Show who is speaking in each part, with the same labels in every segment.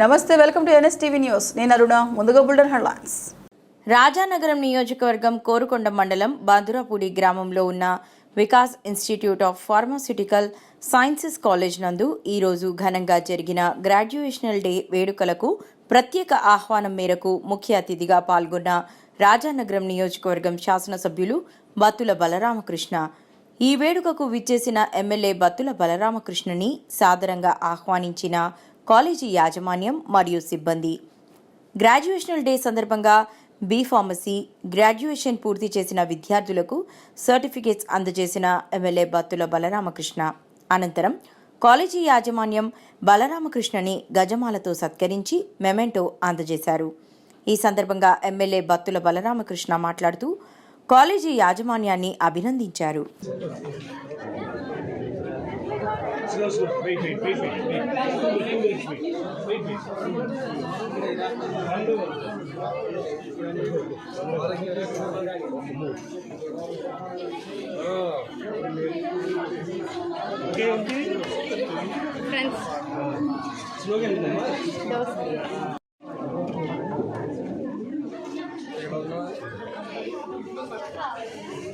Speaker 1: నమస్తే welcome to NSTV news. నేను అరుణ ముందుగా బుల్డన్ హెడ్లైన్స్.
Speaker 2: రాజానగరం నియోజకవర్గం కోరుకొండ మండలం బాదురాపూడి గ్రామంలో ఉన్న Vikas institute of pharmaceutical sciences college నందు ఈరోజు ఘనంగా జరిగిన గ్రాడ్యుయేషనల్ డే వేడుకలకు ప్రత్యేక ఆహ్వానం మేరకు ముఖ్య అతిథిగా పాల్గొన్న రాజానగరం నియోజకవర్గం శాసనసభ్యులు బత్తుల బలరామకృష్ణ. ఈ వేడుకకు విచ్చేసిన ఎమ్మెల్యే బత్తుల బలరామకృష్ణని సాదరంగా ఆహ్వానించిన కాలేజీ యాజమాన్యం మరియు సిబ్బంది. గ్రాడ్యుయేషనల్ డే సందర్భంగా బీ ఫార్మసీ గ్రాడ్యుయేషన్ పూర్తి చేసిన విద్యార్థులకు సర్టిఫికేట్స్ అందజేసిన ఎమ్మెల్యే బత్తుల బలరామకృష్ణ. అనంతరం కాలేజీ యాజమాన్యం బలరామకృష్ణని గజమాలతో సత్కరించి మెమెంటో అందజేశారు. ఈ సందర్భంగా ఎమ్మెల్యే బత్తుల బలరామకృష్ణ మాట్లాడుతూ కాలేజీ యాజమాన్యాన్ని అభినందించారు.
Speaker 3: Slow, slow. Wait, wait, wait, wait. wait. Wait. Wait, wait. Okay, okay. Friends.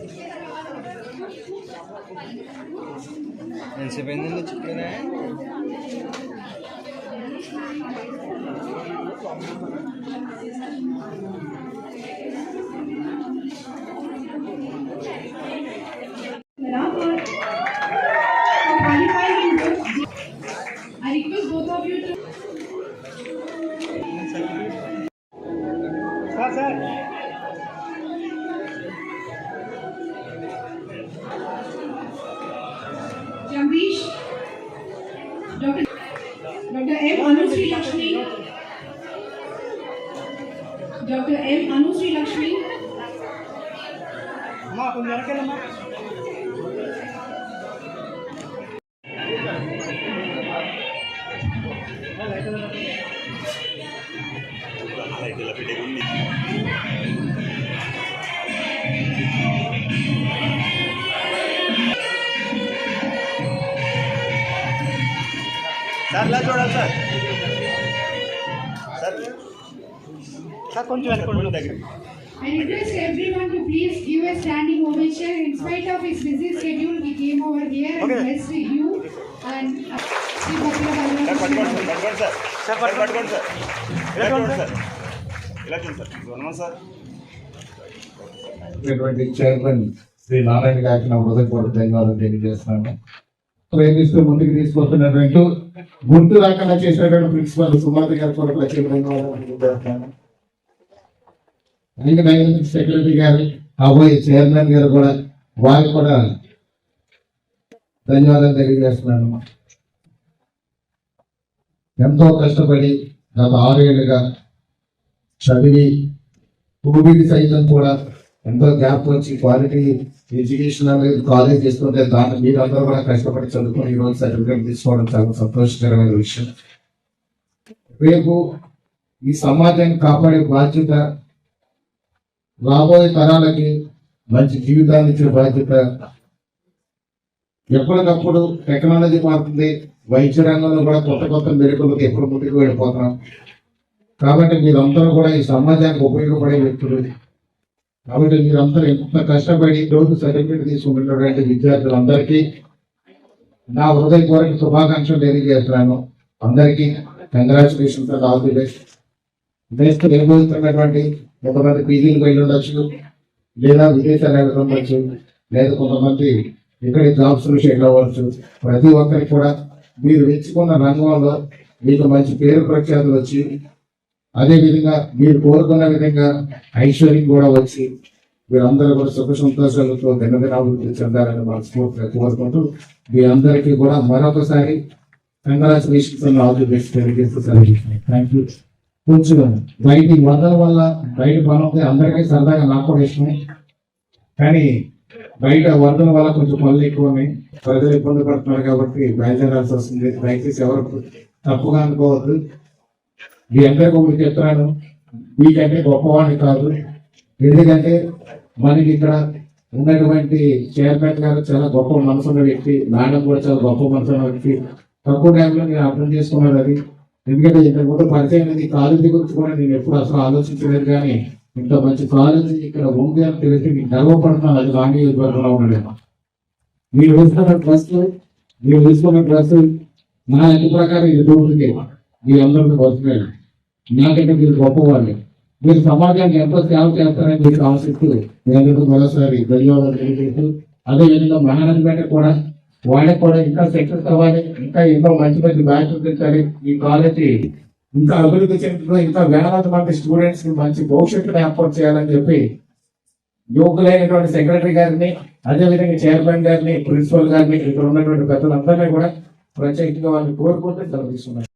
Speaker 4: Thank you. చిక్కుడునే
Speaker 5: Therefore, for qualifying into I request both of you to Jagdish doctor M Anushree Lakshmi doctor M Anushree
Speaker 3: Lakshmi हाँ, light sir ఇలా చూడాలి sir sir sir కొంచెం వెనక దగ్గర
Speaker 5: I request everyone to please give a standing ovation. In spite of his busy schedule, he came over here and
Speaker 3: Okay.
Speaker 5: blessed you and uh,
Speaker 3: sir పట్టుకోండి. Sir sir sir పట్టుకోండి sir ఇలా చూడండి sir ఇలా చూడండి sir చూడమా sir
Speaker 6: chairman Shri Narayana గారికి నా హృదయపూర్వక ధన్యవాదాలు తెలియజేస్తున్నాను ప్రేమిస్తూ ముందుకు తీసుకొస్తున్నటువంటి గుర్తు రాకుండా చేసినటువంటి ప్రిన్సిపల్ సుమాత గారు కూడా ప్రత్యేక సెక్రటరీ గారు అబోయే చైర్మన్ గారు కూడా వారికి కూడా ధన్యవాదాలు తెలియజేస్తున్నాను. ఎంతో కష్టపడి గత ఆరేళ్ళుగా చదివి కోవిడ్ సైతం కూడా ఎంతో గ్యాప్ వచ్చి క్వాలిటీ ఎడ్యుకేషన్ అనేది కాలేజ్ చేస్తుంటే దాన్ని మీరు అందరూ కూడా కష్టపడి చదువుకొని ఈ రోజు సర్టిఫికేట్ తీసుకోవడం చాలా సంతోషకరమైన విషయం. రేపు ఈ సమాజాన్ని కాపాడే బాధ్యత రాబోయే తరాలకి మంచి జీవితాన్ని ఇచ్చే బాధ్యత ఎప్పటికప్పుడు టెక్నాలజీ మారుతుంది వైద్య రంగంలో కూడా కొత్త కొత్త మెరుగులకు ఎప్పుడు ముందుకు వెళ్ళిపోతున్నాం. కాబట్టి మీరందరూ కూడా ఈ సమాజానికి ఉపయోగపడే వ్యక్తులు కాబట్టి మీరందరూ ఎంత కష్టపడి రోజు సర్టిఫికేట్ తీసుకుంటున్నటువంటి విద్యార్థులందరికీ నా హృదయపూర్వక శుభాకాంక్షలు తెలియజేస్తున్నాను. అందరికీ congratulations and all the best. Next నిర్వహిస్తున్నటువంటి కొంతమంది పీజీలు వెళ్ళి ఉండొచ్చు లేదా విదేశాలు వెళ్ళి ఉండొచ్చు లేదా కొంతమంది ఇక్కడ జాబ్స్ సెటిల్ అవ్వచ్చు. ప్రతి ఒక్కరికి కూడా మీరు ఎంచుకున్న రంగంలో మీకు మంచి పేరు ప్రఖ్యాతులు వచ్చి అదేవిధంగా మీరు కోరుకున్న విధంగా ఐశ్వర్యం కూడా వచ్చి మీరందరూ కూడా సుఖ సంతోషాలతో దినదినాభివృద్ధి చెందాలని మనస్ఫూర్తిగా కోరుకుంటూ మీ అందరికీ కూడా మరొకసారి congratulations and all the best తెలియజేస్తూ థ్యాంక్ యూ కొంచెం బయట వదల వల్ల బయట పనులు అందరికీ సరదాగా నాకు కూడా ఇష్టమే. కానీ బయట వరదల వల్ల కొంచెం పనులు ఎక్కువనే. ప్రజలు ఇబ్బంది పడుతున్నారు కాబట్టి బయలుదేరాల్సి వస్తుంది. దయచేసి ఎవరు తప్పుగా అనుకోవద్దు. మీ అందరికీ ఒకటి చెప్తున్నాను. మీకంటే గొప్పవాడిని కాదు. ఎందుకంటే మనకి ఇక్కడ ఉన్నటువంటి చైర్మన్ గారు చాలా గొప్ప మనసు ఉన్న వ్యక్తి నాన్న కూడా చాలా గొప్ప మనసు ఉన్న వ్యక్తి. తక్కువ టైంలో నేను అర్థం చేసుకున్నాను అది. ఎందుకంటే ఇంతకు ముందు పరిచయం అనేది కాలేజీ గురించి కూడా నేను ఎప్పుడు అసలు ఆలోచించలేదు కానీ ఇంత మంచి కాలేజీ ఇక్కడ ఉంది అని తెలిసి మీకు గర్వపడుతున్నాను అది రాణి వర్గంలో ఉండలేదు మీరు వేసుకున్న డ్రెస్ మీరు వేసుకున్న డ్రెస్ నా ఇంటి ప్రకారం ఇది. దొరుకుతుంది మీ అందరికీ వస్తున్నాయి నాకంటే మీరు గొప్పవాళ్ళు. మీరు సమాజానికి ఎంతో సేవ చేస్తారని మీకు ఆశిస్తూ అందరికీ మరోసారి ధన్యవాదాలు తెలియజేస్తూ అదే విధంగా మేనేజ్మెంట్ కూడా వాళ్ళకి కూడా ఇంకా సక్సెస్ అవ్వాలి ఇంకా ఎన్నో మంచి మంచి బ్యాచ్ తెచ్చాలి ఈ కాలేజీ ఇంకా అభివృద్ధి చెందుతూ ఇంకా వేలాది మంది స్టూడెంట్స్కి మంచి భవిష్యత్తును ఏర్పాటు చేయాలని చెప్పి యువకులైనటువంటి సెక్రటరీ గారిని అదేవిధంగా చైర్మన్ గారిని ప్రిన్సిపల్ గారిని ఇక్కడ ఉన్నటువంటి పెద్దలందరినీ కూడా ప్రత్యేకంగా వాళ్ళని కోరుకుంటూ సెలవు తీసుకున్నారు